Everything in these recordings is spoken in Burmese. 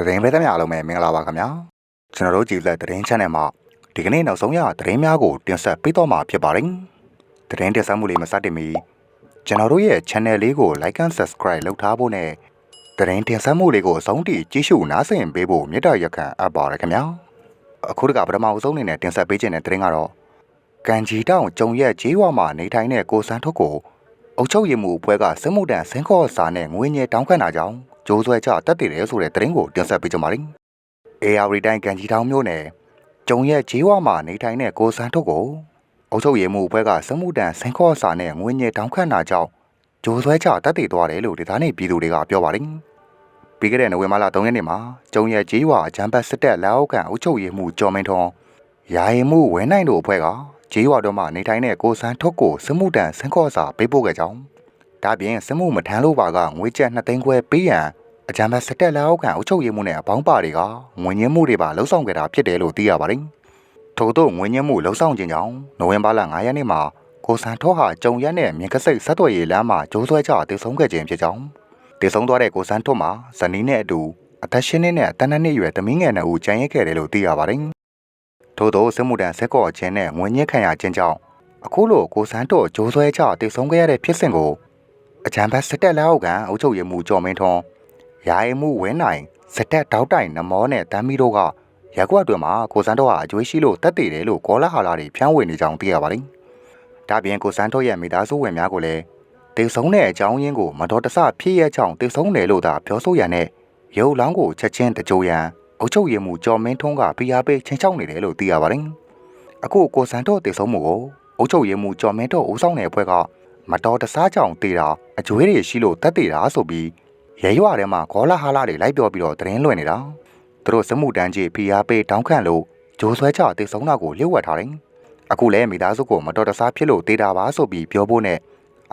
သတင်းပဲသမျှအားလုံးပဲမင်္ဂလာပါခင်ဗျာကျွန်တော်တို့ကြည်လက်သတင်း channel မှာဒီကနေ့နောက်ဆုံးရသတင်းများကိုတင်ဆက်ပေးတော့မှာဖြစ်ပါတယ်သတင်းတင်ဆက်မှုလေးမစတင်မီကျွန်တော်တို့ရဲ့ channel လေးကို like and subscribe လုပ်ထားဖို့နဲ့သတင်းတင်ဆက်မှုလေးကိုအဆုံးထိကြည့်ရှုနားဆင်ပေးဖို့မေတ္တာရက်ခံအပ်ပါတယ်ခင်ဗျာအခုတကပထမအဆုံးအနေနဲ့တင်ဆက်ပေးခြင်းတဲ့သတင်းကတော့ကန်ကြီးတောင်ကျုံရက်ဂျေးဝါမှာနေထိုင်တဲ့ကိုစန်းထုတ်ကိုအုတ်ချုပ်ရည်မှုအဖွဲ့ကစစ်မှုတန်းဆင်းခေါ်စာနဲ့ငွေညဲတောင်းခံတာကြောင့် ကြိုးဆွဲချတက်တည်တယ်ဆိုတဲ့သတင်းကိုတင်ဆက်ပေးကြပါမယ်။ AR တိုင်းကန်ကြီးတောင်မြို့နယ်ကျုံရက်ဂျေးဝါမှာနေထိုင်တဲ့ကိုစန်းထုတ်ကိုအုတ်ချုပ်ရည်မှုအဖွဲ့ကစစ်မှုတန်းဆင်းခေါ်စာနဲ့ငွေညဲတောင်းခံတာကြောင့်ကြိုးဆွဲချတက်တည်သွားတယ်လို့ဒေသနေပြည်သူတွေကပြောပါတယ်။ပြီးခဲ့တဲ့နိုဝင်ဘာလ3ရက်နေ့မှာကျုံရက်ဂျေးဝါအကြမ်းဖက်စစ်တပ်လက်အောက်ခံအုတ်ချုပ်ရည်မှုကျော်မင်းထွန်းယာယီမှုဝဲနိုင်တို့အဖွဲ့ကဂျေးဝါတို့မှနေထိုင်တဲ့ကိုစန်းထုတ်ကိုစစ်မှုတန်းဆင်းခေါ်စာပေးပို့ခဲ့ကြောင်း ဒါပြင်စစ်မှုမထမ်းလို့ပါကငွေကျပ်2သိန်းခွဲပေးရန်အကြမ်းဖက်စစ်တပ်လက်အောက်ခံအုပ်ချုပ်ရေးမှုနဲ့အပေါင်းပါတွေကငွေညှင်းမှုတွေပါလှုပ်ဆောင်ခဲ့တာဖြစ်တယ်လို့သိရပါတယ်။ထို့သောငွေညှင်းမှုလှုပ်ဆောင်ခြင်းကြောင့်နိုဝင်ဘာလ9ရက်နေ့မှာကိုစံထောဟာကြုံရက်နဲ့မြင်ကစိတ်ဆက်သွယ်ရေးလမ်းမှာကျိုးဆွဲချတည်ဆုံခဲ့ခြင်းဖြစ်ကြောင်းတည်ဆုံသွားတဲ့ကိုစံထွတ်မှာဇနီးနဲ့အတူအသက်ရှင်နေတဲ့တန်းတန်းနှစ်ရွယ်သမီးငယ်နှစ်ဦးကျန်ရစ်ခဲ့တယ်လို့သိရပါတယ်။ထို့သောစစ်မှုတန်းဆက်ကော့ခြင်းနဲ့ငွေညှင်းခံရခြင်းကြောင့်အခုလိုကိုစန်းတို့ဂျိုးဆွဲချတည်ဆုံခဲ့ရတဲ့ဖြစ်စဉ်ကို အကြံဖတ်စစ်တပ်လက်အောက်ကန်အုပ်ချုပ်ရေးမှူးကျော်မင်းထွန်းရာယမှုဝင်းနိုင်စစ်တပ်တောက်တိုင်နမောနဲ့တမ်းမီတို့ကရက်ကွက်တွင်မှာကိုစန်းတို့ဟာအကျွေးရှိလို့တက်တည်တယ်လို့ကောလာဟာလာတွေဖြန့်ဝေနေကြောင်းသိရပါတယ်။ဒါပြင်ကိုစန်းတို့ရဲ့မိသားစုဝင်များကိုလည်းတေဆုံးတဲ့အကြောင်းရင်းကိုမတော်တဆဖြစ်ရချောင်းတေဆုံးတယ်လို့သာပြောဆိုရတဲ့ရုပ်လောင်းကိုချက်ချင်းတကြိုရန်အုပ်ချုပ်ရေးမှူးကျော်မင်းထွန်းကဖိအားပေးချင်းချောင်းနေတယ်လို့သိရပါတယ်။အခုကိုစန်းတို့တေဆုံးမှုကိုအုပ်ချုပ်ရေးမှူးကျော်မင်းတို့ဦးဆောင်တဲ့အဖွဲ့က မတော်တဆကြောင်တေတာအကျွေးတွေရှိလို့တက်တေတာဆိုပြီးရဲရွာထဲမှာခေါ်လာဟာလာတွေလိုက်ပြောပြီးတော့သတင်းလွှင့်နေတာသူတို့စမှုတန်းကြီးဖီအားပေးတောင်းခံလို့ဂျိုးဆွဲချတေဆုံးတာကိုလျှို့ဝှက်ထားတယ်အခုလဲမိသားစုကိုမတော်တဆဖြစ်လို့တေတာပါဆိုပြီးပြောဖို့နဲ့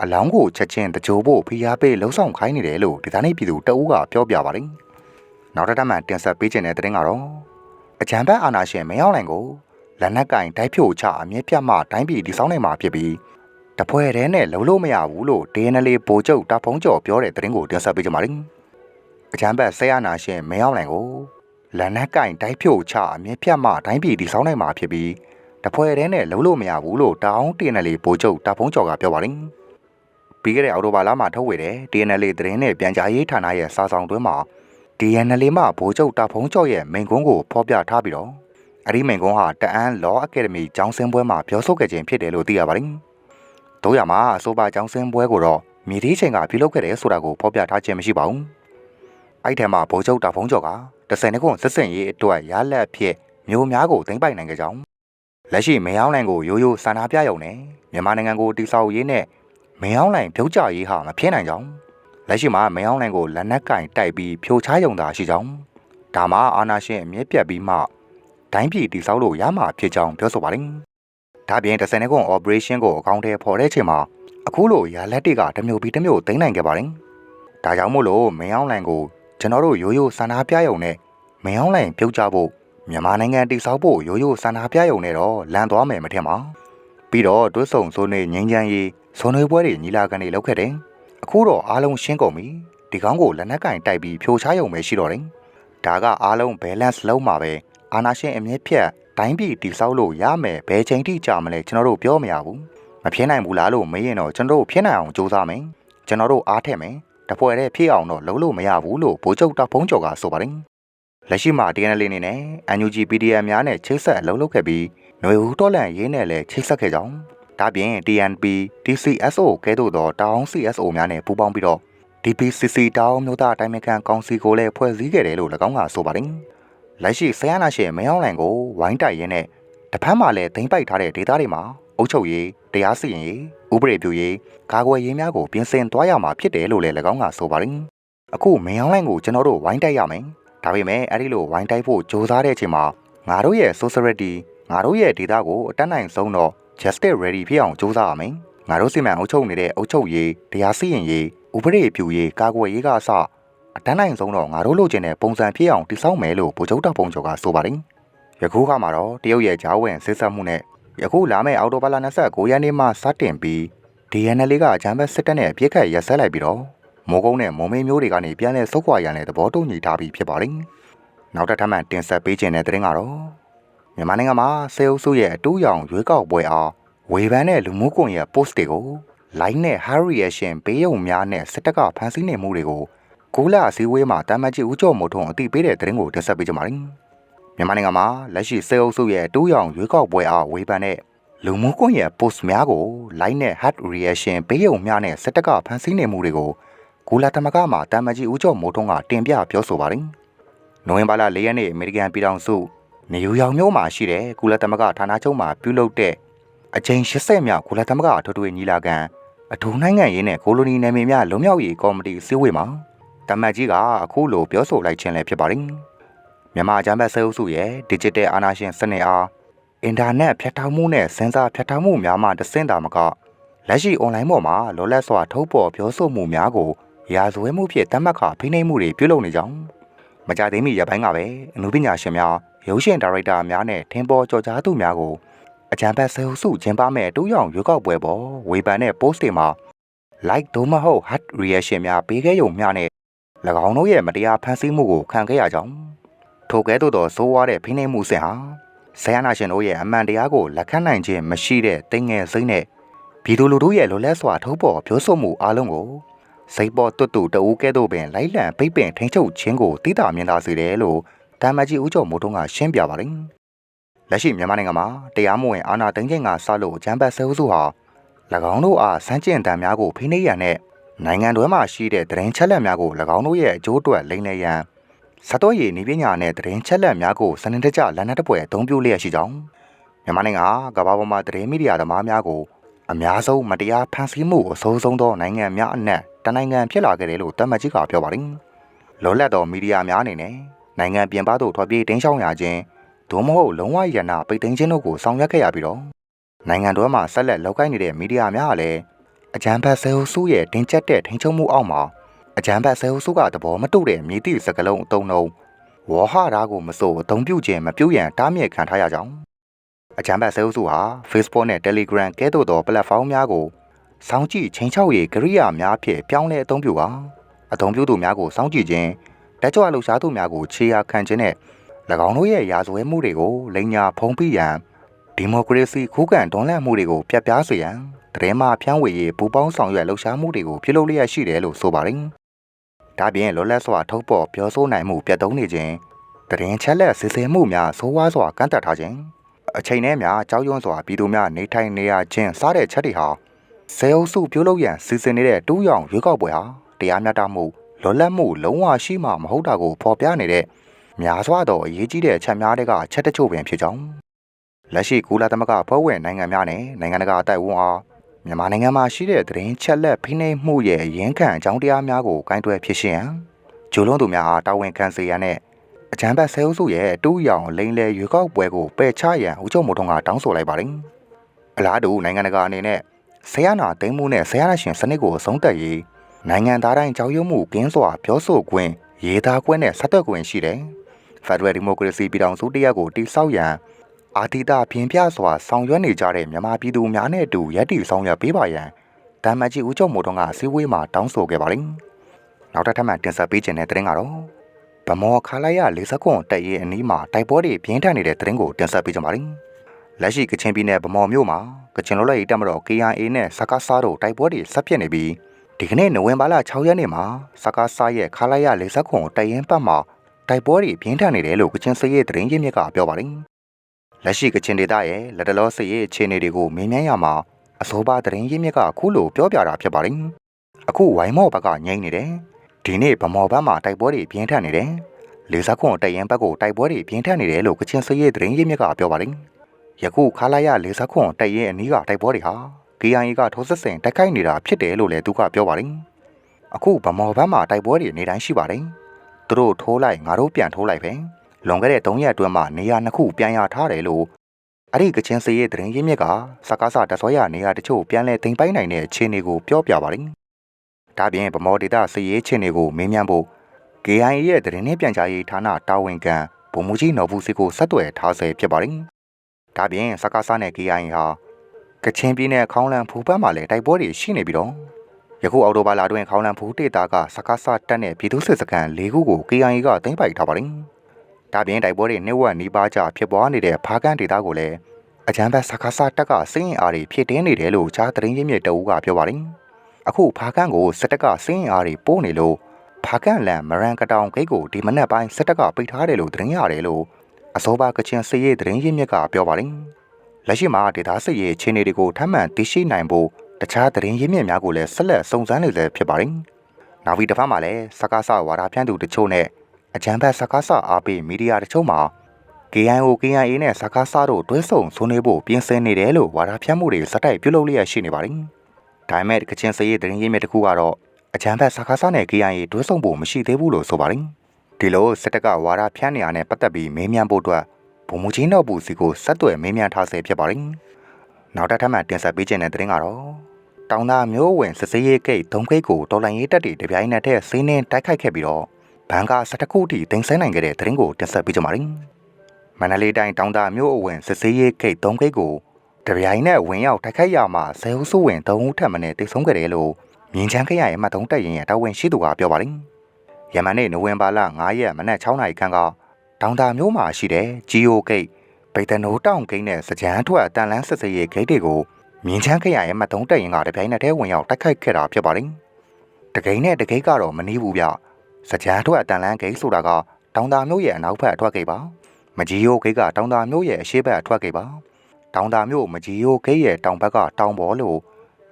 အလောင်းကိုချက်ချင်းတကြိုးဖို့ဖီအားပေးလှုံ့ဆော်ခိုင်းနေတယ်လို့ဒီသားနေပြည်သူတအူးကပြောပြပါတယ်နောက်တစ်ထပ်မှတင်ဆက်ပေးခြင်းတဲ့သတင်းကတော့အကြံဖက်အာနာရှင်မင်းအောင်လိုင်ကိုလက်နက်ကင်တိုက်ဖြိုချအမြင့်ပြတ်မှတိုင်းပြည်တည်ဆောင်းနိုင်မှာဖြစ်ပြီး တပွဲတည်းနဲ့လုံးလို့မရဘူးလို့ DNL ဘိုလ်ချုပ်တာဖုံးကျော်ပြောတဲ့သတင်းကိုတင်ဆက်ပေးကြပါမယ်။အချမ်းဘတ်ဆရာနာရှင်မင်းအောင်လိုင်ကိုလန်နက်ကင်တိုက်ဖြိုချအမြင့်ဖြတ်မှတိုင်းပြည်တည်ဆောင်းနိုင်မှာဖြစ်ပြီးတပွဲတည်းနဲ့လုံးလို့မရဘူးလို့တောင်း DNL ဘိုလ်ချုပ်တာဖုံးကျော်ကပြောပါတယ်။ပြီးခဲ့တဲ့အော်တိုဘာလမှာထုတ်ဝေတဲ့ DNL သတင်းနဲ့ပြန်ကြားရေးဌာနရဲ့စာဆောင်တွင်းမှာ DNL မှဘိုလ်ချုပ်တာဖုံးကျော်ရဲ့မိန့်ခွန်းကိုဖော်ပြထားပြီးတော့အဲ့ဒီမိန့်ခွန်းဟာတအန်း Law Academy ကျောင်းဆင်းပွဲမှာပြောဆိုခဲ့ခြင်းဖြစ်တယ်လို့သိရပါတယ်။ တို့ရမှာအဆိုပါကျောင်းစင်းပွဲကိုတော့မြေသေးချိန်ကပြုလုပ်ခဲ့တယ်ဆိုတာကိုဖော်ပြထားခြင်းမရှိပါဘူး။အဲ့ထဲမှာဗိုလ်ချုပ်တာဖုံးကျော်ကတဆယ်နှစ်ခုစစ်စင်ရေးအတွက်ရလက်ဖြစ်မျိုးများကိုသိမ့်ပိုက်နိုင်ကြကြောင်းလက်ရှိမင်းအောင်လိုင်ကိုရိုးရိုးစာနာပြရုံနဲ့မြန်မာနိုင်ငံကိုတိဆောက်ရေးနဲ့မင်းအောင်လိုင်ပြုတ်ကြရေးဟာမဖြစ်နိုင်ကြောင်းလက်ရှိမှာမင်းအောင်လိုင်ကိုလက်နက်ကင်တိုက်ပြီးဖြိုချရုံသာရှိကြောင်းဒါမှအာနာရှင်အမြင့်ပြတ်ပြီးမှတိုင်းပြည်တိဆောက်လို့ရမှာဖြစ်ကြောင်းပြောဆိုပါတယ် ဒါပြင်ဒဇယ်နဲ့ကွန် operation ကိုအကောင့်ထဲပေါ်တဲ့အချိန်မှာအခုလိုရလက်တွေကတမျိုးပြီးတမျိုးသိမ်းနိုင်ခဲ့ပါတယ်။ဒါကြောင့်မို့လို့မင်းအောင်လိုင်ကိုကျွန်တော်တို့ရိုးရိုးစန္ဒာပြယုံနဲ့မင်းအောင်လိုင်ပြုတ်ကြဖို့မြန်မာနိုင်ငံတိစောက်ဖို့ရိုးရိုးစန္ဒာပြယုံနဲ့တော့လန်သွားမယ်မထင်ပါ။ပြီးတော့တွဲဆုံဆိုနေငင်းချမ်းရေးဇွန်နွေပွဲတွေညီလာခံတွေလုပ်ခဲ့တယ်။အခုတော့အားလုံးရှင်းကုန်ပြီ။ဒီကောင်းကိုလက်နက်ကင်တိုက်ပြီးဖြိုချရုံပဲရှိတော့တယ်။ဒါကအားလုံး balance လုံးမှာပဲအာနာရှင်အမြင့်ဖြတ် တိုင်းပြည်တိဆောက်လို့ရမယ်ဘယ်ချိန်ထိကြာမလဲကျွန်တော်တို့ပြောမရဘူးမဖြစ်နိုင်ဘူးလားလို့မေးရင်တော့ကျွန်တော်တို့ဖြစ်နိုင်အောင်စူးစမ်းမယ်ကျွန်တော်တို့အားထည့်မယ်တပွဲတဲ့ဖြစ်အောင်တော့လုံးလို့မရဘူးလို့ဗိုလ်ချုပ်တာဖုံးကျော်ကဆိုပါတယ်လက်ရှိမှာ DNL အနေနဲ့ NUG PDF များနဲ့ချိတ်ဆက်အလုပ်လုပ်ခဲ့ပြီးຫນွေဦးတော်လန်ရေးနဲ့လည်းချိတ်ဆက်ခဲ့ကြောင်းဒါပြင် TNP DCSO ကဲ့သို့သောတောင်း CSO များနဲ့ပူးပေါင်းပြီးတော့ DPCC တောင်းမျိုးသားအတိုင်းအခံကောင်စီကိုလည်းဖွဲ့စည်းခဲ့တယ်လို့၎င်းကဆိုပါတယ် လက်ရှိဆရာနာရှင်မင်းအောင်လှိုင်ကိုဝိုင်းတိုက်ရင်းနဲ့တဖက်မှာလည်းသိမ့်ပိုက်ထားတဲ့ဒေသတွေမှာအုပ်ချုပ်ရေးတရားစီရင်ရေးဥပဒေပြုရေးကာကွယ်ရေးများကိုပြင်ဆင်သွားရမှာဖြစ်တယ်လို့လည်း၎င်းကဆိုပါတယ်အခုမင်းအောင်လှိုင်ကိုကျွန်တော်တို့ဝိုင်းတိုက်ရမယ်ဒါပေမဲ့အဲ့ဒီလိုဝိုင်းတိုက်ဖို့ကြိုးစားတဲ့အချိန်မှာငါတို့ရဲ့ society ငါတို့ရဲ့ဒေသကိုအတက်နိုင်ဆုံးတော့ justice ready ဖြစ်အောင်ကြိုးစားရမယ်ငါတို့စီမံအုပ်ချုပ်နေတဲ့အုပ်ချုပ်ရေးတရားစီရင်ရေးဥပဒေပြုရေးကာကွယ်ရေးကအစ အတန်းနိုင်ဆုံးတော့ငါတို့လိုချင်တဲ့ပုံစံဖြစ်အောင်တည်ဆောက်မယ်လို့ဗိုလ်ချုပ်တပ်ပုံကျော်ကဆိုပါတယ်။ယခုကမှတော့တရုတ်ရဲ့ဂျားဝင်စစ်ဆက်မှုနဲ့ယခုလာမယ့်အော်တိုဘာလ29ရက်နေ့မှစတင်ပြီး DNL ကအကြမ်းဖက်စစ်တပ်နဲ့ပြစ်ခတ်ရက်စက်လိုက်ပြီးတော့မိုးကုန်းနဲ့မုံမင်းမျိုးတွေကနေပြန်လဲဆုတ်ခွာရန်တဲ့သဘောတူညီထားပြီးဖြစ်ပါတယ်နောက်တစ်ထပ်မှတင်ဆက်ပေးခြင်းတဲ့သတင်းကတော့မြန်မာနိုင်ငံမှာစေအုပ်စုရဲ့အတူရောင်ရွေးကောက်ပွဲအားဝေဖန်တဲ့လူမှုကွန်ရက် post တွေကို like နဲ့ high reaction ပေးရုံများနဲ့စစ်တပ်ကဖမ်းဆီးနေမှုတွေကို ကိုလာအစည်းအဝေးမှာတာမတ်ကြီးဦးကျော်မိုးထွန်းအသိပေးတဲ့သတင်းကိုတင်ဆက်ပေးကြပါမယ်။မြန်မာနိုင်ငံမှာလက်ရှိစေအုပ်စုရဲ့အတူရောင်ရွေးကောက်ပွဲအားဝေဖန်တဲ့လူမှုကွန်ရက် post များကို like နဲ့ hard reaction ပေးရုံများနဲ့စစ်တပ်ကဖမ်းဆီးနေမှုတွေကိုကိုလာတမကမှာတာမတ်ကြီးဦးကျော်မိုးထွန်းကတင်ပြပြောဆိုပါတယ်။နိုဝင်ဘာလ၄ရက်နေ့အမေရိကန်ပြည်ထောင်စုနေယူယောင်မြို့မှာရှိတဲ့ကုလသမဂ္ဂဌာနချုပ်မှာပြုလုပ်တဲ့အကြိမ်80မြောက်ကုလသမဂ္ဂအထွေထွေညီလာခံအထူးနိုင်ငံရေးနဲ့ကိုလိုနီနယ်မြေများလုံမြောက်ရေးကော်မတီစည်းဝေးမှာ တမတ်ကြီးကအခုလိုပြောဆိုလိုက်ခြင်းလည်းဖြစ်ပါတယ်။မြန်မာအကြမ်းဖက်ဆဲအုပ်စုရဲ့ digital အာဏာရှင်စနစ်အားအင်တာနက်ဖြတ်တောက်မှုနဲ့စင်ဆာဖြတ်တောက်မှုများမှတဆင့်တာမကလက်ရှိ online ပေါ်မှာလောလက်စွာထုတ်ပေါ်ပြောဆိုမှုများကိုရာဇဝဲမှုဖြင့်တတ်မှတ်ခါဖိနှိပ်မှုတွေပြုလုပ်နေကြောင်းမကြသေးမီရပိုင်းကပဲအမှုပညာရှင်များရုပ်ရှင်ဒါရိုက်တာများနဲ့ထင်ပေါ်ကြော်ကြားသူများကိုအကြံဖတ်ဆဲဟုစုကျင်းပမဲ့အတူရောင်ရွေးကောက်ပွဲပေါ်ဝေဖန်တဲ့ post တွေမှာ like သို့မဟုတ် hard reaction များပေးခဲ့ရုံမျှနဲ့၎ င်းတို့ရဲ့မတရားဖန်ဆီးမှုကိုခံခဲ့ရကြောင်းထိုကဲ့သို့သောစိုးဝါးတဲ့ဖိနှိပ်မှုစဉ်ဟာဆရာနာရှင်တို့ရဲ့အမှန်တရားကိုလက်ခံနိုင်ခြင်းမရှိတဲ့တိမ်ငယ်စိတ်နဲ့ပြည်သူလူထုရဲ့လိုလက်စွာထုတ်ပေါ်ပြောဆိုမှုအလုံးကိုစိတ်ပေါ်တွတ်တူတဦးကဲ့သို့ပင်လိုက်လံပိတ်ပင်ထိန်းချုပ်ခြင်းကိုတိတာမြင်သာစေတယ်လို့တာမကြီးဦးကျော်မိုးထွန်းကရှင်းပြပါတယ်။လက်ရှိမြန်မာနိုင်ငံမှာတရားမဝင်အာဏာသိမ်းခြင်းကစလို့ဂျမ်ဘတ်ဆဲဦးစုဟာ၎င်းတို့အားစမ်းကျင်တံများကိုဖိနှိပ်ရန်နဲ့ နိုင်ငံတော်မှာရှိတဲ့သတင်းချက်လက်များကို၎င်းတို့ရဲ့အကျိုးအတွက်လိမ့်နေရန်စတော့ရည်နေပညာနဲ့သတင်းချက်လက်များကိုစနစ်တကျလမ်းနှက်တပွဲအသုံးပြုလျက်ရှိကြောင်းမြန်မာနိုင်ငံကကမ္ဘာပေါ်မှာသတင်းမီဒီယာသမားများကိုအများဆုံးမတရားဖန်ဆီးမှုအဆိုးဆုံးသောနိုင်ငံများအနက်တနိုင်ငံဖြစ်လာခဲ့တယ်လို့တမတ်ကြီးကပြောပါတယ်။လောလတ်သောမီဒီယာများအနေနဲ့နိုင်ငံပြင်ပသို့ထွက်ပြေးတင်းရှောင်ရခြင်းဒို့မဟုတ်လုံးဝရဏပိတ်သိမ်းခြင်းတို့ကိုဆောင်ရွက်ခဲ့ရပြီးတော့နိုင်ငံတော်မှာဆက်လက်လောက်ကိုင်းနေတဲ့မီဒီယာများကလည်း အကြမ်းဖက်ဆဲအုပ်စုရဲ့တင်ကျက်တဲ့ထိန်ချုပ်မှုအောက်မှာအကြမ်းဖက်ဆဲအုပ်စုကသဘောမတူတဲ့မြေတိစကလုံးအုံလုံးဝေါ်ဟာရာကိုမစိုးအုံပြုတ်ခြင်းမပြုတ်ရန်တားမြစ်ခံထားရကြောင်းအကြမ်းဖက်ဆဲအုပ်စုဟာ Facebook နဲ့ Telegram ကဲ့သို့သော platform များကိုစောင့်ကြည့်ချင်းချောက်ရေးကိရိယာများဖြင့်ပြောင်းလဲအသုံးပြုပါအသုံးပြုသူများကိုစောင့်ကြည့်ခြင်းတက်ကြွလှူရှားသူများကိုခြေရာခံခြင်းနဲ့၎င်းတို့ရဲ့ရာဇဝဲမှုတွေကိုလိန်ညာဖုံးဖိရန် ဒီမိုကရေစီခုခံတွန်းလှန်မှုတွေကိုပြတ်ပြားစေရန်တရင်မှဖြန့်ဝေရေးပူပေါင်းဆောင်ရွက်လှူရှားမှုတွေကိုပြုလုပ်လျက်ရှိတယ်လို့ဆိုပါတယ်။ဒါပြင်လောလက်စွာထုတ်ပေါ်ပြောဆိုနိုင်မှုပြတ်သုံးနေခြင်းတရင်ချက်လက်စစ်ဆေးမှုများဆိုးဝါးစွာကန့်သက်ထားခြင်းအချိန်နဲ့များကြောက်ရွံ့စွာပြည်သူများနေထိုင်နေရခြင်းစတဲ့ချက်တွေဟာဆဲအုပ်စုပြုလုပ်ရန်စီစဉ်နေတဲ့တူးရောင်ရွေးကောက်ပွဲဟာတရားမျှတမှုလွတ်လပ်မှုလုံးဝရှိမှမဟုတ်တာကိုဖော်ပြနေတဲ့များစွာသောအရေးကြီးတဲ့အချက်များတွေကချက်တချို့ပင်ဖြစ်ကြောင်း လက်ရှိကုလသမဂ္ဂဖွဲ့ဝင်နိုင်ငံများနဲ့နိုင်ငံတကာအတိုက်အဝန်းအားမြန်မာနိုင်ငံမှာရှိတဲ့သတင်းချက်လက်ဖိနှိပ်မှုရဲ့ရင်းခံအကြောင်းတရားများကိုကင်တွယ်ဖြစ်ရှင်ရန်ဂျိုလုံးသူများအားတာဝန်ခံစေရန်နဲ့အကြံဖတ်ဆဲအုပ်စုရဲ့အတူရောင်လိန်လေရွေးကောက်ပွဲကိုပယ်ချရန်ဦးချုပ်မိုးထုံးကတောင်းဆိုလိုက်ပါတယ်အလားတူနိုင်ငံတကာအနေနဲ့ဆရာနာသိမ်းမှုနဲ့ဆရာနာရှင်စနစ်ကိုအဆုံးသတ်ရေးနိုင်ငံသားတိုင်းကြောက်ရွံ့မှုကင်းစွာပြောဆိုခွင့်ရေးသားခွင့်နဲ့ဆက်သွယ်ခွင့်ရှိတယ်။ Federal Democracy ပြည်ထောင်စုတရက်ကိုတိစောက်ရန် အာတိတာပြင်ပြစွာဆောင်ရွက်နေကြတဲ့မြန်မာပြည်သူများနဲ့အတူရည်တည်ဆောင်ရွက်ပေးပါရန်တမ္မကြီးဦးကျော်မိုးထွန်းကစည်းဝေးမှာတောင်းဆိုခဲ့ပါတယ်။နောက်ထပ်ထပ်မံတင်ဆက်ပေးခြင်းတဲ့တဲ့ရင်ကတော့ဗမော်ခါလိုက်ရ၄စကွန်တက်ရေးအနီးမှာတိုက်ပွဲတွေပြင်းထန်နေတဲ့တဲ့ရင်ကိုတင်ဆက်ပေးကြပါမယ်။လက်ရှိကချင်ပြည်နယ်ဗမော်မြို့မှာကချင်လွတ်လပ်ရေးတပ်မတော် KIA နဲ့စကားစားတို့တိုက်ပွဲတွေဆက်ဖြစ်နေပြီးဒီကနေ့နိုဝင်ဘာလ6ရက်နေ့မှာစကားစားရဲ့ခါလိုက်ရလေးစက်ခွန်တရင်ပတ်မှာတိုက်ပွဲတွေပြင်းထန်နေတယ်လို့ကချင်စစ်ရေးသတင်းရင်းမြစ်ကပြောပါတယ်။ လက်ရှိကချင်ဒေသရဲ့လက်တလောစစ်ရေးအခြေအနေတွေကိုမင်းမြန်းရမှာအစောပါသတင်းရင်းမြစ်ကအခုလိုပြောပြတာဖြစ်ပါတယ်။အခုဝိုင်းမော့ဘက်ကငိမ့်နေတယ်။ဒီနေ့ဗမော်ဘက်မှာတိုက်ပွဲတွေပြင်းထန်နေတယ်။လေးစက်ခွန်တရင်ဘက်ကိုတိုက်ပွဲတွေပြင်းထန်နေတယ်လို့ကချင်စစ်ရေးသတင်းရင်းမြစ်ကပြောပါတယ်။ယခုခါလိုက်ရလေးစက်ခွန်တရင်အနီးကတိုက်ပွဲတွေဟာ KIA ကထိုးစစ်ဆင်တိုက်ခိုက်နေတာဖြစ်တယ်လို့လည်းသူကပြောပါတယ်။အခုဗမော်ဘက်မှာတိုက်ပွဲတွေနေတိုင်းရှိပါတယ်။သူတို့ထိုးလိုက်ငါတို့ပြန်ထိုးလိုက်ပဲ။ လွန်ခဲ့တဲ့3ရက်အတွင်းမှာနေရာနှစ်ခုပြန်ရထားတယ်လို့အဲ့ဒီကချင်းစရဲ့သတင်းရင်းမြစ်ကစကားစတဆွဲရနေရာတချို့ပြန်လဲသိမ်းပိုက်နိုင်တဲ့အခြေအနေကိုပြောပြပါတယ်။ဒါပြင်ဗမော်ဒေတာစရေးအခြေအနေကိုမင်းမြန်းဖို့ KIA ရဲ့သတင်းနဲ့ပြန်ကြားရေးဌာနတာဝန်ခံဗိုလ်မှူးကြီးနော်ဘူးစီကိုဆက်သွယ်ထားဆဲဖြစ်ပါတယ်။ဒါပြင်စကားစနဲ့ KIA ဟာကချင်ပြည်နယ်ခေါင်းလန်ဖူဘက်မှာလည်းတိုက်ပွဲတွေရှိနေပြီးတော့ယခုအော်တိုဘာလအတွင်းခေါင်းလန်ဖူဒေတာကစကားစတက်တဲ့ပြည်သူစစ်စခန်း၄ခုကို KIA ကသိမ်းပိုက်ထားပါတယ် ဒါပြင်တိုက်ပွဲတွေနှိမ့်ဝက်နီးပါးကြဖြစ်ပွားနေတဲ့ဖားကန်ဒေသကိုလည်းအကြမ်းဖက်စကားစတက်ကစင်းရင်အားတွေဖြစ်တင်းနေတယ်လို့ကြားသတင်းရင်းမြစ်တအူးကပြောပါတယ်။အခုဖားကန်ကိုစတက်ကစင်းရင်အားတွေပို့နေလို့ဖားကန်လန်မရန်ကတောင်ဂိတ်ကိုဒီမနက်ပိုင်းစတက်ကပိတ်ထားတယ်လို့သတင်းရတယ်လို့အစောပါကချင်စစ်ရေးသတင်းရင်းမြစ်ကပြောပါတယ်။လက်ရှိမှာဒေသစစ်ရေးအခြေအနေတွေကိုထပ်မံသိရှိနိုင်ဖို့တခြားသတင်းရင်းမြစ်များကိုလည်းဆက်လက်စုံစမ်းနေလည်းဖြစ်ပါတယ်။နောက်ပြီးတစ်ဖက်မှာလည်းစကားစဝါဒဖြန့်သူတချို့နဲ့ အကြမ်းဖက်စကားစအားပေးမီဒီယာတချို့မှာ KIO KIA နဲ့စကားစတို့တွဲဆုံဆွေးနွေးဖို့ပြင်ဆင်နေတယ်လို့ဝါဒဖြန့်မှုတွေစတိုက်ပြုလုပ်လျက်ရှိနေပါတယ်။ဒါပေမဲ့ကချင်စရေးသတင်းရင်းမြစ်တစ်ခုကတော့အကြမ်းဖက်စကားစနဲ့ KIA တွဲဆုံဖို့မရှိသေးဘူးလို့ဆိုပါတယ်။ဒီလိုစစ်တပ်ကဝါဒဖြန့်နေရတဲ့ပတ်သက်ပြီးမေးမြန်းဖို့အတွက်ဗိုလ်မှူးကြီးနောက်ပူစီကိုဆက်သွယ်မေးမြန်းထားဆဲဖြစ်ပါတယ်။နောက်တစ်ထပ်မှတင်ဆက်ပေးခြင်းတဲ့သတင်းကတော့တောင်သာမျိုးဝင်စစ်စေးရေးဂိတ်၃ဂိတ်ကိုတော်လိုင်းရေးတပ်တွေတပြိုင်နက်တည်းစီးနှင်းတိုက်ခိုက်ခဲ့ပြီးတော့ ဘန်ကာ၁၁ခုထိတင်ဆက်နိုင်ခဲ့တဲ့သတင်းကိုတင်ဆက်ပေးကြပါမယ်။မန္တလေးတိုင်းတောင်သာမျိုးအဝင်စစ်စေးရေးဂိတ်၃ဂိတ်ကိုတပြိုင်နက်ဝင်ရောက်တိုက်ခိုက်ရမှာဇဲဟုစုဝင်၃ဦးထပ်မံတိတ်ဆုံးခဲ့တယ်လို့မြင်းချမ်းခရိုင်အမှတ်၃တပ်ရင်ရဲ့တာဝန်ရှိသူကပြောပါတယ်။ယမန်နေ့နိုဝင်ဘာလ9ရက်မနက်6နာရီခန့်ကတောင်သာမျိုးမှာရှိတဲ့ဂျီယိုဂိတ်ဗိတ်တနိုးတောင်ဂိတ်နဲ့စကြမ်းထွက်တန်လန်းစစ်စေးရေးဂိတ်တွေကိုမြင်းချမ်းခရိုင်ရဲ့မတုံးတက်ရင်ကတပြိုင်နက်တည်းဝင်ရောက်တိုက်ခိုက်ခဲ့တာဖြစ်ပါတယ်။တကိန်းနဲ့တကိန်းကတော့မနှီးဘူးဗျ။ စကြမ်းထွက်အတန်လန်းဂိတ်ဆိုတာကတောင်တာမျိုးရဲ့အနောက်ဘက်အထွက်ဂိတ်ပါ။မကြီးရိုးဂိတ်ကတောင်တာမျိုးရဲ့အရှေ့ဘက်အထွက်ဂိတ်ပါ။တောင်တာမျိုးမကြီးရိုးဂိတ်ရဲ့တောင်ဘက်ကတောင်ပေါ်လို့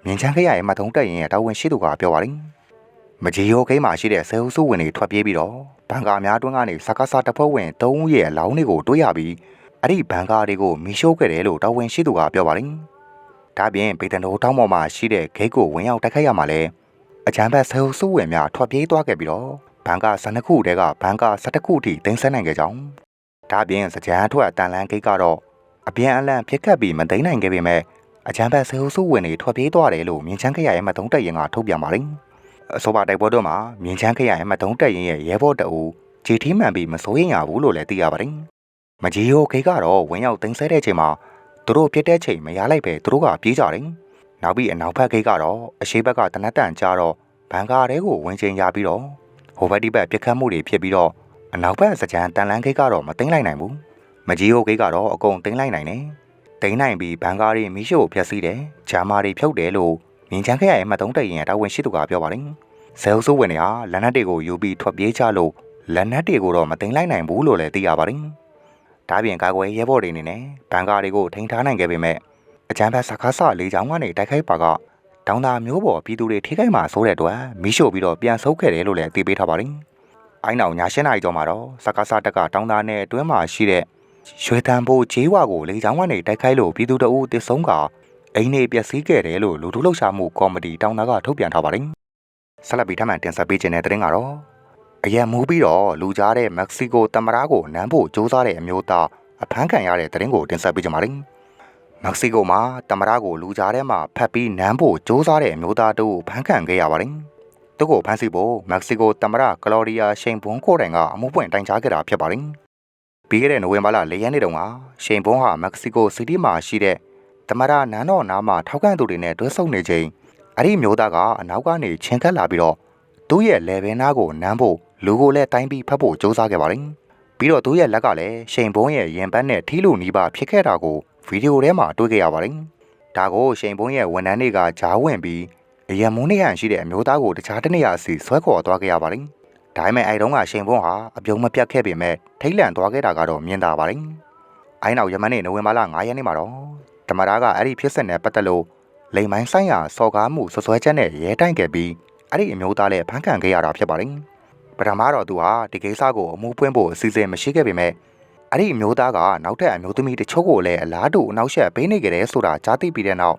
မြင်းချမ်းခရိုင်ရဲ့မတုံးတက်ရင်ရဲ့တာဝန်ရှိသူကပြောပါတယ်။မကြီးရိုးဂိတ်မှာရှိတဲ့ဆဲဟုစုဝင်တွေထွက်ပြေးပြီးတော့ဘန်ကာများတွင်းကနေစကားစားတပ်ဖွဲ့ဝင်၃ဦးရဲ့အလောင်းတွေကိုတွေးရပြီးအဲ့ဒီဘန်ကာတွေကိုမီးရှို့ခဲ့တယ်လို့တာဝန်ရှိသူကပြောပါတယ်။ဒါပြင်ဗေဒနိုတောင်းပေါ်မှာရှိတဲ့ဂိတ်ကိုဝင်ရောက်တိုက်ခိုက်ရမှာလဲအချမ်းဘက်ဆဲဟုစုဝင်များထွက်ပြေးသွားခဲ့ပြီးတော့ ဘန်ကာ12ခုတဲကဘန်ကာ17ခုထိတင်ဆက်နိုင်ခဲ့ကြောင်းဒါပြင်စကြံအထွက်တန်လန်းဂိတ်ကတော့အပြန်အလှန်ဖြစ်ခတ်ပြီးမသိမ်းနိုင်ခဲ့ပေမဲ့အချမ်းဘက်ဆဲဟုစုဝင်တွေထွက်ပြေးသွားတယ်လို့မြင်းချမ်းခရိုင်ရဲ့မတုံးတက်ရင်ကထုတ်ပြန်ပါတယ်အဆိုပါတိုက်ပွဲတော့မှာမြင်းချမ်းခရိုင်ရဲ့မတုံးတက်ရင်ရဲ့ရဲဘော်တအူဂျီထီမှန်ပြီးမစိုးရင်ရဘူးလို့လည်းသိရပါတယ်မကြီးရိုခေကတော့ဝင်ရောက်တင်ဆက်တဲ့ချိန်မှာသူတို့ပြစ်တဲ့ချိန်မရလိုက်ပဲသူတို့ကပြေးကြတယ်။နောက်ပြီးအနောက်ဘက်ဂိတ်ကတော့အရှိဘက်ကတနတ်တန်ကြတော့ဘန်ကာတဲကိုဝင်ချိန်ရပြီးတော့ ဟိုဘက်ဒီဘက်ပြစ်ခတ်မှုတွေဖြစ်ပြီးတော့အနောက်ဘက်စကြံတန်လန်းဂိတ်ကတော့မသိမ်းလိုက်နိုင်ဘူး။မကြီးဟုတ်ဂိတ်ကတော့အကုန်သိမ်းလိုက်နိုင်တယ်။သိမ်းနိုင်ပြီးဘန်ကာတွေမီးရှို့ဖျက်ဆီးတယ်။ဂျာမာတွေဖြုတ်တယ်လို့မြင်းချမ်းခရိုင်မှတ်သုံးတရင်တာဝန်ရှိသူကပြောပါတယ်။ဆဲလ်ဆိုးဝင်တွေဟာလက်နက်တွေကိုယူပြီးထွက်ပြေးကြလို့လက်နက်တွေကိုတော့မသိမ်းလိုက်နိုင်ဘူးလို့လည်းသိရပါတယ်။ဒါပြင်ကာကွယ်ရဲဘော်တွေအနေနဲ့ဘန်ကာတွေကိုထိန်းထားနိုင်ခဲ့ပေမဲ့အကြမ်းဖက်စကားဆလေးချောင်းကနေတိုက်ခိုက်ပါက တောင်သာမျိုးပေါ်ပြည်သူတွေထိခိုက်မှာဆိုတဲ့အတွက်မီးရှို့ပြီးတော့ပြန်ဆုတ်ခဲ့တယ်လို့လည်းသိပေးထားပါတယ်။အိုင်းအောင်ညာရှင်းနိုင်ကျော်မှာတော့စကားဆတက်ကတောင်သာနယ်အတွင်းမှာရှိတဲ့ရွှေတန်ဖို့ဂျေးဝါကိုလေချောင်းကနေတိုက်ခိုက်လို့ပြည်သူတအုပ်တစ်ဆုံးကအိမ်နေပျက်စီးခဲ့တယ်လို့လူထုလှုပ်ရှားမှုကော်မတီတောင်သာကထုတ်ပြန်ထားပါတယ်။ဆက်လက်ပြီးထပ်မံတင်ဆက်ပေးခြင်းတဲ့တဲ့တင်ကတော့အရန်မူပြီးတော့လူကြားတဲ့မက္ကဆီကိုတမရာကိုနမ်းဖို့စ조사တဲ့အမျိုးသားအဖမ်းခံရတဲ့တဲ့တင်ကိုတင်ဆက်ပေးကြပါမယ်။ ။မက္ကဆီကိုမှာတမရကိုလူကြားထဲမှာဖတ်ပြီးနမ်းဖို့ကြိုးစားတဲ့အမျိုးသားတို့ဖမ်းခံခဲ့ရပါတယ်။သူ့ကိုဖမ်းဆီးဖို့မက္ကဆီကိုတမရကလော်ရီယာရှိန်ဘွန်ကိုတိုင်ကအမှုပွင့်တိုင်ကြားခဲ့တာဖြစ်ပါတယ်။ပြီးခဲ့တဲ့နိုဝင်ဘာလ၄ရက်နေ့တုန်းကရှိန်ဘွန်ဟာမက္ကဆီကိုစီးတီးမှာရှိတဲ့တမရနန်းတော်နားမှာထောက်ခံသူတွေနဲ့တွဲဆုံနေချိန်အဲ့ဒီမျိုးသားကအနောက်ကနေချင်းကပ်လာပြီးတော့သူ့ရဲ့လေဘင်းနားကိုနမ်းဖို့လူကိုလည်းတိုင်းပြီးဖတ်ဖို့ကြိုးစားခဲ့ပါတယ်။ပြီးတော့သူ့ရဲ့လက်ကလည်းရှိန်ဘုံရဲ့ရင်ပန်းနဲ့ထီးလို့နီးပါဖြစ်ခဲ့တာကို ဗီဒီယိုထဲမှာတွေ့ခဲ့ရပါတယ်။ဒါကိုရှိန်ဘုံရဲ့ဝန်ထမ်းတွေကဂျားဝင်ပြီးအယံမုန်းနေရန်ရှိတဲ့အမျိုးသားကိုတခြားတနေရာစီဆွဲခေါ်သွားခဲ့ရပါတယ်။ဒါပေမဲ့အဲတုန်းကရှိန်ဘုံဟာအပြုံးမပြတ်ခဲ့ပေမဲ့ထိတ်လန့်သွားခဲ့တာကတော့မြင်သာပါတယ်။အိုင်းနောက်ယမန်နေ့နိုဝင်ဘာလ9ရက်နေ့မှာတော့တမရာကအဲ့ဒီဖြစ်စဉ်နဲ့ပတ်သက်လို့လိမ်မိုင်းဆိုင်ရာစော်ကားမှုဆွဆွဲချက်နဲ့ရဲတိုင်ခဲ့ပြီးအဲ့ဒီအမျိုးသားလည်းဖမ်းခံခဲ့ရတာဖြစ်ပါတယ်။ပထမတော့သူဟာဒီကိစ္စကိုအမှုပွင့်ဖို့အစီအစဉ်မရှိခဲ့ပေမဲ့ အဲ့ဒီအမျိုးသားကနောက်ထပ်အမျိုးသမီးတချို့ကိုလည်းအလားတူအနောက်ရှက်ပေးနေကြတယ်ဆိုတာကြားသိပြီးတဲ့နောက်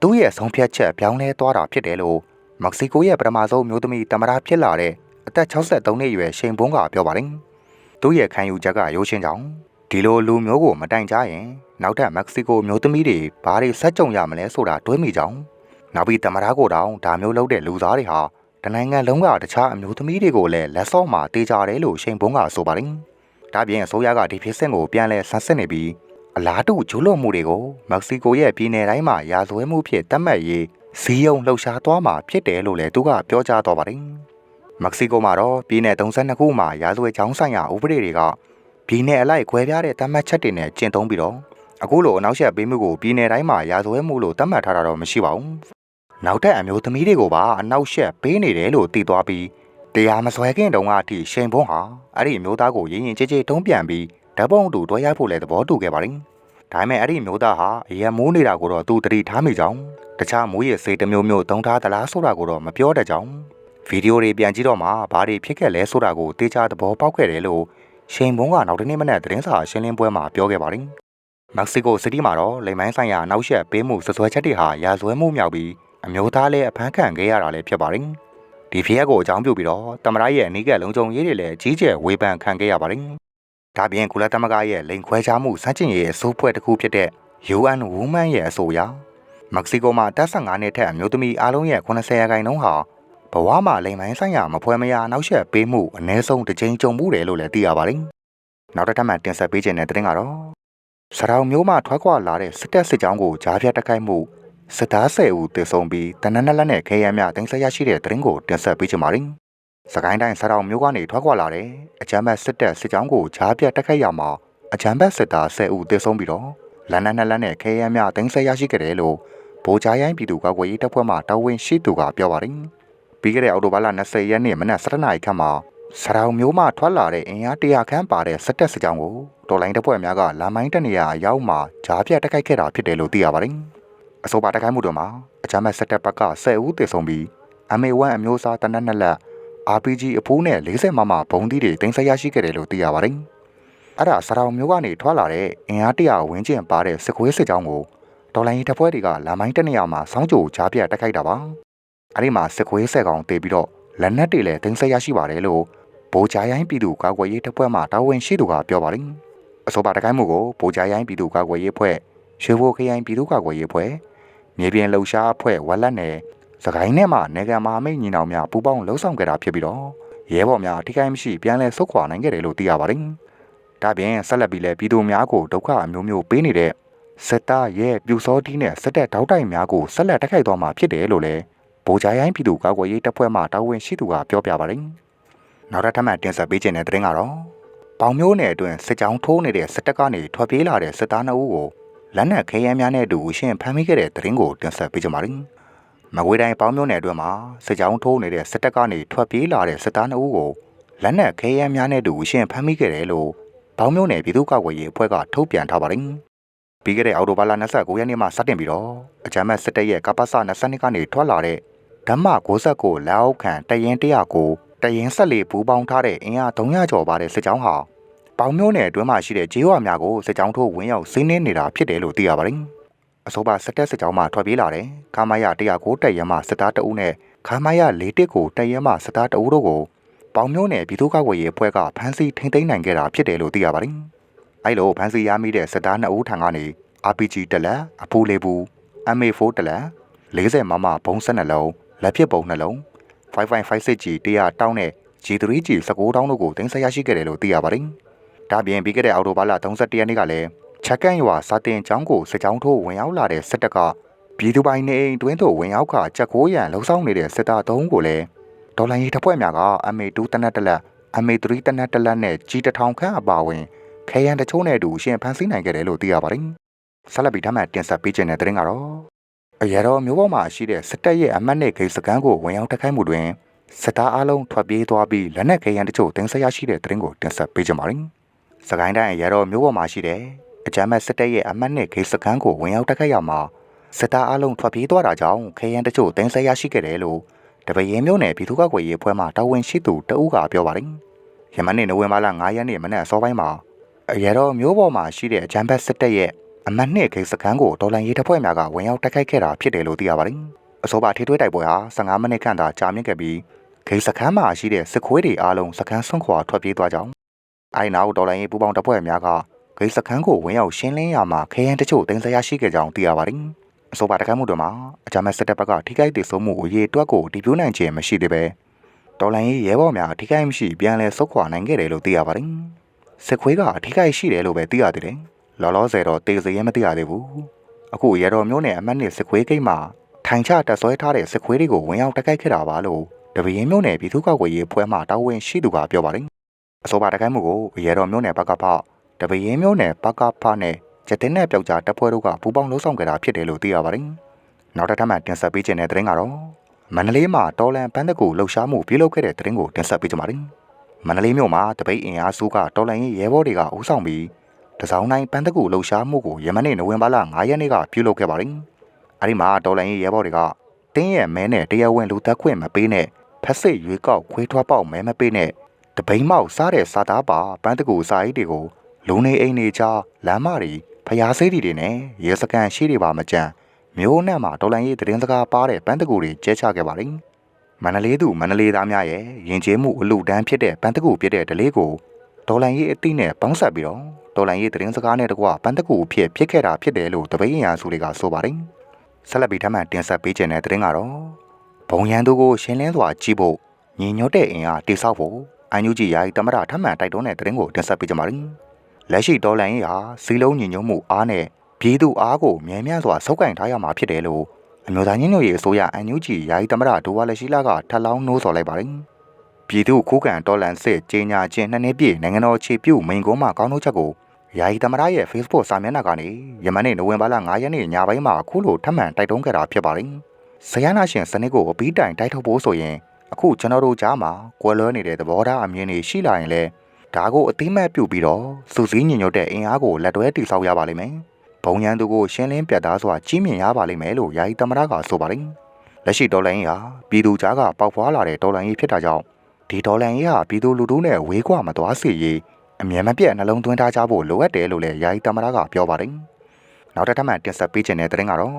သူ့ရဲ့ဆုံးဖြတ်ချက်ပြောင်းလဲသွားတာဖြစ်တယ်လို့မက္ကဆီကိုရဲ့ပထမဆုံးမျိုးသမီးတမရာဖြစ်လာတဲ့အသက်63နှစ်အရွယ်ရှိန်ဘုံကပြောပါတယ်။သူ့ရဲ့ခံယူချက်ကရိုးရှင်းကြောင်ဒီလိုလူမျိုးကိုမတိုင်ကြရင်နောက်ထပ်မက္ကဆီကိုမျိုးသမီးတွေဘာတွေဆက်ကြုံရမလဲဆိုတာတွေးမိကြောင်နောက်ပြီးတမရာကိုတောင်ဒါမျိုးလုပ်တဲ့လူသားတွေဟာတနိုင်ငံလုံးကတခြားအမျိုးသမီးတွေကိုလည်းလက်စော့မှာတေးကြတယ်လို့ရှိန်ဘုံကဆိုပါတယ်။ ဒါပြင်အစိုးရကဒီဖြစ်စဉ်ကိုပြန်လဲဆန်းစစ်နေပြီးအလားတူဂျိုးလွန်မှုတွေကိုမက္ကဆီကိုရဲ့ပြည်နယ်တိုင်းမှာရာဇဝဲမှုဖြစ်တတ်မှတ်ရေးစီယုံလှုပ်ရှားသွားမှာဖြစ်တယ်လို့လည်းသူကပြောကြားတော့ပါတယ်။မက္ကဆီကိုမှာတော့ပြည်နယ်32ခုမှာရာဇဝဲချောင်းဆိုင်ရာဥပဒေတွေကပြည်နယ်အလိုက်ခွဲပြားတဲ့တတ်မှတ်ချက်တွေနဲ့ကျင့်သုံးပြီးတော့အခုလိုအနောက်ရှက်ပေးမှုကိုပြည်နယ်တိုင်းမှာရာဇဝဲမှုလို့သတ်မှတ်ထားတာတော့မရှိပါဘူး။နောက်ထပ်အမျိုးသမီးတွေကိုပါအနောက်ရှက်ပေးနေတယ်လို့သိသွားပြီး တရားမစွဲခင်တုန်းကအထိရှိန်ဘုံဟာအဲ့ဒီအမျိုးသားကိုရင်းရင်ကြည်ကြည်တုံးပြန်ပြီးဓာတ်ပုံတူတွဲရိုက်ဖို့လည်းသဘောတူခဲ့ပါတယ်။ဒါပေမဲ့အဲ့ဒီအမျိုးသားဟာအရန်မိုးနေတာကိုတော့သူတတိထားမိကြောင်းတခြားမိုးရစေးတစ်မျိုးမျိုးတုံးထားသလားဆိုတာကိုတော့မပြောတတ်ကြောင်းဗီဒီယိုတွေပြန်ကြည့်တော့မှဘာတွေဖြစ်ခဲ့လဲဆိုတာကိုတေချာသဘောပေါက်ခဲ့တယ်လို့ရှိန်ဘုံကနောက်တနေ့မနက်သတင်းစာရှင်းလင်းပွဲမှာပြောခဲ့ပါတယ်။မက္ကဆီကိုစီးတီးမှာတော့လိမ်မိုင်းဆိုင်ရာနောက်ဆက်ပေးမှုဆွဆွဲချက်တွေဟာရာဇဝဲမှုမြောက်ပြီးအမျိုးသားလည်းအဖမ်းခံခဲ့ရတာလည်းဖြစ်ပါတယ်။ ဒီဖြစ်ရပ်ကိုအကြောင်းပြုပြီးတော့တမရရဲ့အနီးကပ်လုံခြုံရေးတွေလည်းကြီးကျယ်ဝေဖန်ခံခဲ့ရပါတယ်။ဒါပြင်ကုလသမဂ္ဂရဲ့လိန်ခွဲခြားမှုစန့်ကျင်ရေးအစိုးဖွဲ့တစ်ခုဖြစ်တဲ့ UN Women ရဲ့အဆိုအရမက္ကဆီကိုမှာတက်15နှစ်ထက်အမျိုးသမီးအားလုံးရဲ့80ရာခိုင်နှုန်းဟာဘဝမှာလိမ်မိုင်းဆိုင်ရာမဖွဲမရနောက်ဆက်ပေးမှုအ ਨੇ ဆုံးတစ်ချိန်ကြုံမှုတယ်လို့လည်းသိရပါတယ်။နောက်တစ်ထပ်မှတင်ဆက်ပေးခြင်းတဲ့တင်ကတော့စရောင်မျိုးမှထွက်ခွာလာတဲ့စစ်တပ်စစ်ကြောင်းကိုကြားဖြတ်တိုက်ခိုက်မှု စစ်သား၁၀ဦးတေဆုံးပြီးတနက်နက်လက်နဲ့ခဲယမ်းများတင်ဆက်ရရှိတဲ့တင်ကိုတင်ဆက်ပေးခြင်းပါတယ်။စကိုင်းတိုင်းစရောင်မျိုးကနေထွက်ခွာလာတဲ့အကြမ်းဖက်စစ်တပ်စစ်ကြောင်းကိုကြားဖြတ်တိုက်ခိုက်ရမှာအကြမ်းဖက်စစ်သား၁၀ဦးတေဆုံးပြီးတော့လက်နက်နှစ်လက်နဲ့ခဲယမ်းများတင်ဆက်ရရှိခဲ့တယ်လို့ဗိုလ်ကြားရိုင်းပြည်သူ့ကာကွယ်ရေးတပ်ဖွဲ့မှတာဝန်ရှိသူကပြောပါတယ်။ပြီးခဲ့တဲ့အောက်တိုဘာလ20ရက်နေ့မနက်7:00နာရီခန့်မှာစရောင်မျိုးမှထွက်လာတဲ့အင်အားတရာခန့်ပါတဲ့စစ်တပ်စစ်ကြောင်းကိုတော်လိုင်းတပ်ဖွဲ့များကလာမိုင်းတက်နေရာအရောက်မှာကြားပြတ်တိုက်ခိုက်ခဲ့တာဖြစ်တယ်လို့သိရပါတယ်။ အဆိုပါတိုက်ခိုက်မှုတွေမှာအကြမ်းမဲ့စစ်တပ်ဘက်က10ဦးသေဆုံးပြီး MA1 အမျိုးအစားတနက်နှစ်လက် RPG အဖိုးနဲ့40မမဘုံသီးတွေတင်ဆက်ရရှိခဲ့တယ်လို့သိရပါတယ်။အဲ့ဒါစရောင်မျိုးကနေထွက်လာတဲ့အင်အားတရာဝန်းကျင်ပါတဲ့စစ်ခွေးစစ်ကြောင်းကိုတော်လိုင်းတပ်ဖွဲ့တွေကလာမိုင်းတက်နေရာမှာစောင်းကြိုကြားပြတ်တိုက်ခိုက်တာပါ။အဲ့ဒီမှာစစ်ခွေးဆက်ကောင်တေပြီးတော့လက်နက်တွေလည်းတင်ဆက်ရရှိပါတယ်လို့ဗိုလ်ကြားရိုင်းပြည်သူ့ကာကွယ်ရေးတပ်ဖွဲ့မှတာဝန်ရှိသူကပြောပါတယ်။အဆိုပါတကိုင်းမှုကိုဗိုလ်ကြားရိုင်းပြည်သူ့ကာကွယ်ရေးဖွဲ့ရွှေဘိုခရိုင်ပြည်သူ့ကာကွယ်ရေးဖွဲ့ မြေပြင်လှုပ်ရှားအဖွဲ့ဝက်လက်နယ်စကိုင်းနဲ့မှနေကံမဟာမိတ်ညီနောင်များပူးပေါင်းလှုပ်ဆောင်ကြတာဖြစ်ပြီးတော့ရဲဘော်များထိခိုက်မရှိပြန်လည်ဆုတ်ခွာနိုင်ခဲ့တယ်လို့သိရပါတယ်။ဒါပြင်ဆက်လက်ပြီးလဲပြည်သူများကိုဒုက္ခအမျိုးမျိုးပေးနေတဲ့စစ်သားရဲ့ပြူစောတီးနဲ့စစ်တပ်တောက်တိုင်များကိုဆက်လက်တိုက်ခိုက်သွားမှာဖြစ်တယ်လို့လည်းဗိုလ်ကြားရိုင်းပြည်သူ့ကာကွယ်ရေးတပ်ဖွဲ့မှတာဝန်ရှိသူကပြောပြပါတယ်။နောက်ထပ်မှတင်ဆက်ပေးခြင်းတဲ့သတင်းကတော့ပေါင်မျိုးနယ်အတွင်းစစ်ကြောင်းထိုးနေတဲ့စစ်တပ်ကနေထွက်ပြေးလာတဲ့စစ်သား2ဦးကို လက်နက်ခဲယမ်းများနဲ့အတူအရှင်ဖမ်းမိခဲ့တဲ့သတင်းကိုတင်ဆက်ပေးကြပါမယ်။မကွေးတိုင်းပေါင်မျိုးနယ်အတွင်းမှာစစ်ကြောင်းထိုးနေတဲ့စစ်တပ်ကနေထွက်ပြေးလာတဲ့စစ်သား2ဦးကိုလက်နက်ခဲယမ်းများနဲ့အတူအရှင်ဖမ်းမိခဲ့တယ်လို့ပေါင်မျိုးနယ်ပြည်သူ့ကာကွယ်ရေးအဖွဲ့ကထုတ်ပြန်ထားပါတယ်။ပြီးခဲ့တဲ့အောက်တိုဘာလ29ရက်နေ့မှာစတင်ပြီးတော့အကြမ်းမဲ့စစ်တပ်ရဲ့ကပ္ပစ22ကနေထွက်လာတဲ့ဓမ္မ69လက်အောက်ခံတရင်100ကိုတရင်ဆက်လေဘူးပေါင်းထားတဲ့အင်အား300ကျော်ပါတဲ့စစ်ကြောင်းဟာ ပေါင်မျိုးနယ်အတွင်းမှာရှိတဲ့ဂျေးဝါများကိုစစ်ကြောင်းထိုးဝင်ရောက်စီးနင်းနေတာဖြစ်တယ်လို့သိရပါတယ်။အဆိုပါစစ်တပ်စစ်ကြောင်းမှထွက်ပြေးလာတဲ့ကာမရ109တပ်ရဲမှစစ်သားတအုပ်နဲ့ခါမရ41ကိုတပ်ရဲမှစစ်သားတအုပ်တို့ကိုပေါင်မျိုးနယ်ပြည်သူ့ကာကွယ်ရေးအဖွဲ့ကဖမ်းဆီးထိန်းသိမ်းနိုင်ခဲ့တာဖြစ်တယ်လို့သိရပါတယ်။အဲလိုဖမ်းဆီးရမိတဲ့စစ်သား2ဦးထံကနေ RPG တလက်အပူလေးဘူး MA4 တလက်40မမဘုံ12လုံးလက်ဖြစ်ပုံနှလုံး 5556G 100တောင်းနဲ့ G3G 19တောင်းတို့ကိုတင်ဆက်ရရှိခဲ့တယ်လို့သိရပါတယ်။ ဒါပြင်ပြီးခဲ့တဲ့အောက်တိုဘာလ31ရက်နေ့ကလည်းချက်ကန်ရွာစာတင်ကျောင်းကိုစစ်ကြောင်းထိုးဝင်ရောက်လာတဲ့စစ်တပ်ကပြည်သူပိုင်နေအိမ်တွင်းသို့ဝင်ရောက်ခါချက်ကိုးရန်လှုံ့ဆော်နေတဲ့စစ်သား3ကိုလည်းဒေါ်လာရေးတပ်ဖွဲ့များက MA2 တနက်တလက် MA3 တနက်တလက်နဲ့ G1000 ခန့်အပါအဝင်ခဲယံတချို့နဲ့အတူရှင်ဖမ်းဆီးနိုင်ခဲ့တယ်လို့သိရပါတယ်။ဆက်လက်ပြီးထပ်မံတင်ဆက်ပေးခြင်းတဲ့တဲ့ရင်ကတော့အရတော်မျိုးပေါ်မှာရှိတဲ့စစ်တပ်ရဲ့အမတ်နဲ့ဂိတ်စကန်ကိုဝင်ရောက်တိုက်ခိုက်မှုတွင်စစ်သားအလုံးထွက်ပြေးသွားပြီးလက်နက်ခဲယမ်းတချို့တင်ဆက်ရရှိတဲ့တဲ့ရင်ကိုတင်ဆက်ပေးကြပါမယ်။ စကိုင်းတိုင်းအရတော်မျိုးပေါ်မှာရှိတဲ့အကြမ်းမဲ့စစ်တပ်ရဲ့အမတ်နဲ့ဂိတ်စကန်ကိုဝင်ရောက်တိုက်ခိုက်ရမှာစစ်သားအလုံးထွက်ပြေးသွားတာကြောင့်ခဲယမ်းတချို့တင်ဆက်ရရှိခဲ့တယ်လို့တပရင်မျိုးနယ်ပြည်သူ့ကာကွယ်ရေးအဖွဲ့မှတာဝန်ရှိသူတဦးကပြောပါတယ်။ယမန်နေ့နိုဝင်ဘာလ9ရက်နေ့မနက်အစောပိုင်းမှာအရတော်မျိုးပေါ်မှာရှိတဲ့အကြမ်းဖက်စစ်တပ်ရဲ့အမတ်နှစ်ခိစခန်းကိုဒေါ်လန်ရေးတပ်ဖွဲ့များကဝင်ရောက်တိုက်ခိုက်ခဲ့တာဖြစ်တယ်လို့သိရပါတယ်။အဆိုပါထိထွေးတိုက်ပွဲဟာ15မိနစ်ခန့်သာကြာမြင့်ခဲ့ပြီးခိစခန်းမှာရှိတဲ့စစ်ခွေးတွေအားလုံးစခန်းဆွန့်ခွာထွက်ပြေးသွားကြောင်း အိုင်နာဒေါ်လန်ရေးပူပေါင်းတပ်ဖွဲ့များကခိစခန်းကိုဝင်ရောက်ရှင်းလင်းရမှာခရမ်းတချို့တင်ဆက်ရရှိခဲ့ကြောင်းသိရပါတယ်။အဆိုပါတိုက်ခိုက်မှုတွေမှာအကြမ်းမဲ့စစ်တပ်ဘက်ကထိခိုက်ဒေဆုံးမှုအရေးအတွက်ကိုတည်ပြိုးနိုင်ခြင်းမရှိသေးပဲဒေါ်လန်ရေးရဲဘော်များထိခိုက်မရှိပြန်လည်ဆုတ်ခွာနိုင်ခဲ့တယ်လို့သိရပါတယ်။စစ်ခွေးကအထိခိုက်ရှိတယ်လို့ပဲသိရသေးတယ်။လောလောဆယ်တော့တေစရဲမသိရသေးဘူးအခုရတော်မျိုးနဲ့အမတ်နဲ့စစ်ခွေးကိတ်မှာထိုင်ချတက်ဆွဲထားတဲ့စစ်ခွေးတွေကိုဝင်ရောက်တိုက်ခိုက်ခဲ့တာပါလို့တပင်းမျိုးနဲ့ပြည်သူ့ကောက်ွယ်ရေးဖွဲ့မှတာဝန်ရှိသူကပြောပါတယ် အဆိုပါတကိုင်းမှုကိုရေတော်မျိုးနယ်ဘက်ကဖတပရင်မျိုးနယ်ဘက်ကဖနဲ့ကျတဲ့နဲ့ပျောက်ကြားတပ်ဖွဲ့တို့ကပူးပေါင်းလှုပ်ဆောင်ကြတာဖြစ်တယ်လို့သိရပါတယ်။နောက်တစ်ထပ်မှတင်ဆက်ပေးခြင်းတဲ့သတင်းကတော့မန္တလေးမှာတော်လန်ပန်းတကူလှုပ်ရှားမှုပြုလုပ်ခဲ့တဲ့သတင်းကိုတင်ဆက်ပေးကြပါမယ်။မန္တလေးမြို့မှာတပိတ်အင်အားစုကတော်လန်ရေးရဲဘော်တွေကဦးဆောင်ပြီးတစောင်းတိုင်းပန်းတကူလှုပ်ရှားမှုကိုယမနေ့နိုဝင်ဘာလ9ရက်နေ့ကပြုလုပ်ခဲ့ပါတယ်။အဲဒီမှာတော်လန်ရေးရဲဘော်တွေကတင်းရဲ့မဲနဲ့တရားဝင်လူသက်ခွင့်မပေးနဲ့ဖက်စစ်ရွေးကောက်ခွေးထွားပေါက်မဲမပေးနဲ့ တပိန်မောက်စားတဲ့စာသားပါပန်းတကူစာအိတ်တွေကိုလူနေအိမ်တွေကြားလမ်းမတွေဖျားဆေးတွေနဲ့ရဲစကန်ရှိတွေပါမကြမ်းမျိုးနဲ့မှာတော်လန်ရေးသတင်းစကားပါတဲ့ပန်းတကူတွေကျဲချခဲ့ပါတယ်မန္တလေးသူမန္တလေးသားများရဲ့ယဉ်ကျေးမှုအလူတန်းဖြစ်တဲ့ပန်းတကူဖြစ်တဲ့ဒလေးကိုတော်လန်ရေးအတိနဲ့ပေါင်းဆက်ပြီးတော့တော်လန်ရေးသတင်းစကားနဲ့တကွပန်းတကူဖြစ်ဖြစ်ခဲ့တာဖြစ်တယ်လို့တပိန်ရန်စုတွေကဆိုပါတယ်ဆက်လက်ပြီးထပ်မံတင်ဆက်ပေးခြင်းတဲ့သတင်းကတော့ဘုံရန်သူကိုရှင်းလင်းစွာကြည့်ဖို့ညီညွတ်တဲ့အင်အားတိစောက်ဖို့ အန်ယူဂျီယာယီတမရထပ်မံတိုက်တွန်းတဲ့သတင်းကိုတင်ဆက်ပေးကြပါမယ်လက်ရှိတော်လန်ရေးဟာစီလုံးညီညွတ်မှုအားနဲ့ပြည်သူအားကိုမြဲမြံစွာစောက်ကင်ထားရမှာဖြစ်တယ်လို့အမျိုးသားညီညွတ်ရေးအစိုးရအန်ယူဂျီယာယီတမရဒိုဝါလက်ရှိလာကထပ်လောင်းနှိုးဆော်လိုက်ပါတယ်ပြည်သူခုခံတော်လန်စစ်ကြီးညာချင်းနှစ်နှစ်ပြည့်နိုင်ငံတော်ခြေပြုတ်မိန်ကုန်းမှာကောင်းနှုတ်ချက်ကိုယာယီတမရရဲ့ Facebook စာမျက်နှာကနေယမနေ့နိုဝင်ဘာလ9ရက်နေ့ညပိုင်းမှာအခုလိုထပ်မံတိုက်တွန်းခဲ့တာဖြစ်ပါတယ်။ဇယနာရှင်စနစ်ကိုအပီးတိုင်တိုက်ထုတ်ဖို့ဆိုရင် အခုကျွန်တော်တို့ကြားမှာကွယ်လွဲနေတဲ့သဘောထားအမြင်တွေရှိလာရင်လည်းဒါကိုအတိမတ်ပြုတ်ပြီးတော့စူးစီးညင်ညွတ်တဲ့အင်အားကိုလက်တွဲတိဆောက်ရပါလိမ့်မယ်။ဘုံရန်သူကိုရှင်းလင်းပြတ်သားစွာကြီးမြင့်ရပါလိမ့်မယ်လို့ယာယီတမရကဆိုပါတယ်။လက်ရှိဒေါ်လာရင်းဟာပြည်သူကြားကပေါက်ဖွာလာတဲ့ဒေါ်လာရင်းဖြစ်တာကြောင့်ဒီဒေါ်လာရင်းဟာပြည်သူလူထုနဲ့ဝေးကွာမသွားစေရေးအမြဲမပြတ်နှလုံးသွင်းထားကြဖို့လိုအပ်တယ်လို့လည်းယာယီတမရကပြောပါတယ်။နောက်တစ်ထပ်မှတင်ဆက်ပေးခြင်းတဲ့သတင်းကတော့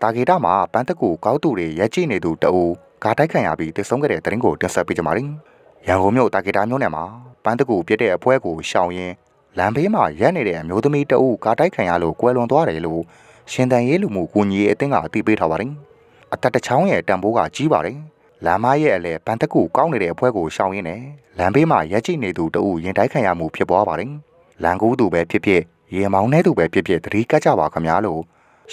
တာဂီတာမှာပန်းတကူကောက်သူတွေရက်ကြည့်နေသူတအူဂါတိုက်ခံရပြီးတည်ဆုံးခဲ့တဲ့သတင်းကိုတင်ဆက်ပေးကြပါမယ်။ရန်ကုန်မြို့တာဂီတာမြို့နယ်မှာပန်းတကူပြစ်တဲ့အပွဲကိုရှောင်ရင်းလမ်းဘေးမှာရက်နေတဲ့အမျိုးသမီးတအူဂါတိုက်ခံရလို့ကွဲလွန်သွားတယ်လို့ရှင်တန်ရေးလူမှုကူညီရေးအသင်းကအသိပေးထားပါတယ်။အသက်တစ်ချောင်းရဲ့တန်ဖိုးကကြီးပါတယ်။လမ်းမရဲ့အလဲပန်းတကူကောက်နေတဲ့အပွဲကိုရှောင်ရင်းနဲ့လမ်းဘေးမှာရက်ကြည့်နေသူတအူရင်တိုက်ခံရမှုဖြစ်ပွားပါတယ်။လမ်းကူးသူပဲဖြစ်ဖြစ်ရေမောင်းနေသူပဲဖြစ်ဖြစ်သတိကကြပါခင်ဗျာလို့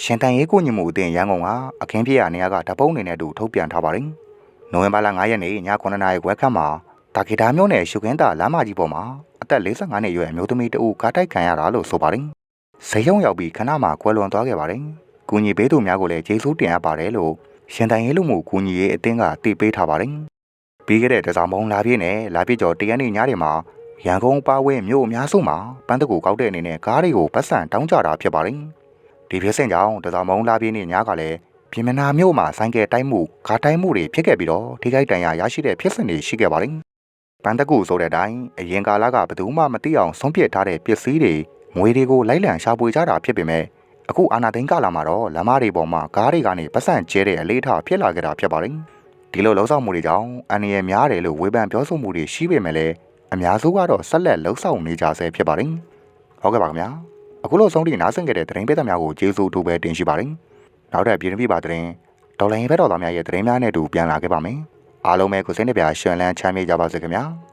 ရှင်တန်ရေးကိုညီမှုအသင်းရန်ကုန်ကအခင်းပြရနေရကတပုံးနေနဲ့တူထုတ်ပြန်ထားပါတယ်။နိုဝင်ဘာလ9ရက်နေ့ည9:00နာရီခွဲခန့်မှာတာဂီတာမျိုးနယ်ရှုခင်းတာလမ်းမကြီးပေါ်မှာအသက်45နှစ်အရွယ်အမျိုးသမီးတဦးကားတိုက်ခံရတာလို့ဆိုပါတယ်။ဇယုံရောက်ပြီးခဏမှကွယ်လွန်သွားခဲ့ပါတယ်။ကူညီပေးသူများကိုလည်းကျေးဇူးတင်အပ်ပါတယ်လို့ရှင်တိုင်ရေးလူမှုကူညီရေးအသင်းကတည်ပေးထားပါတယ်။ပြီးခဲ့တဲ့တစားမုံလာပြည့်နဲ့လာပြည့်ကျော်တရက်နေ့ညတွေမှာရန်ကုန်ပါဝဲမြို့အများစုမှာပန်းတကူကောက်တဲ့အနေနဲ့ကားတွေကိုပတ်စံတောင်းကြတာဖြစ်ပါတယ်။ ဒီဖြစ်စဉ်ကြောင့်တစားမုံလာပြည့်နေ့ညကလည်းပြည်မနာမြို့မှာဆိုင်ကယ်တိုက်မှုကားတိုက်မှုတွေဖြစ်ခဲ့ပြီးတော့ထိခိုက်ဒဏ်ရာရရှိတဲ့ဖြစ်စဉ်တွေရှိခဲ့ပါတယ်။ပန်းတကူဆိုတဲ့အတိုင်းအရင်ကာလကဘယ်သူမှမသိအောင်ဆုံးဖြတ်ထားတဲ့ပစ္စည်းတွေငွေတွေကိုလိုက်လံရှာဖွေကြတာဖြစ်ပေမဲ့အခုအာနာသိန်းကာလမှာတော့လမ်းမတွေပေါ်မှာကားတွေကနေပတ်စံကျဲတဲ့အလေးထားဖြစ်လာကြတာဖြစ်ပါတယ်။ဒီလိုလှုပ်ဆောင်မှုတွေကြောင့်အန္တရာယ်များတယ်လို့ဝေဖန်ပြောဆိုမှုတွေရှိပေမဲ့လည်းအများစုကတော့ဆက်လက်လှုပ်ဆောင်နေကြဆဲဖြစ်ပါတယ်။ဟုတ်ကဲ့ပါခင်ဗျာ။ အခုလိုဆုံးထိနားဆင်ခဲ့တဲ့သတင်းပေးသမားကိုကျေးဇူးတူပဲတင်ရှိပါတယ်။နောက်ထပ်ပြည်တွင်းပြည်ပသတင်းဒေါ်လာရင်ဘက်တော်သားများရဲ့သတင်းများနဲ့အတူပြန်လာခဲ့ပါမယ်။အားလုံးပဲကိုစိတ်နှပြရှင်လန်းချမ်းမြေ့ကြပါစေခင်ဗျာ။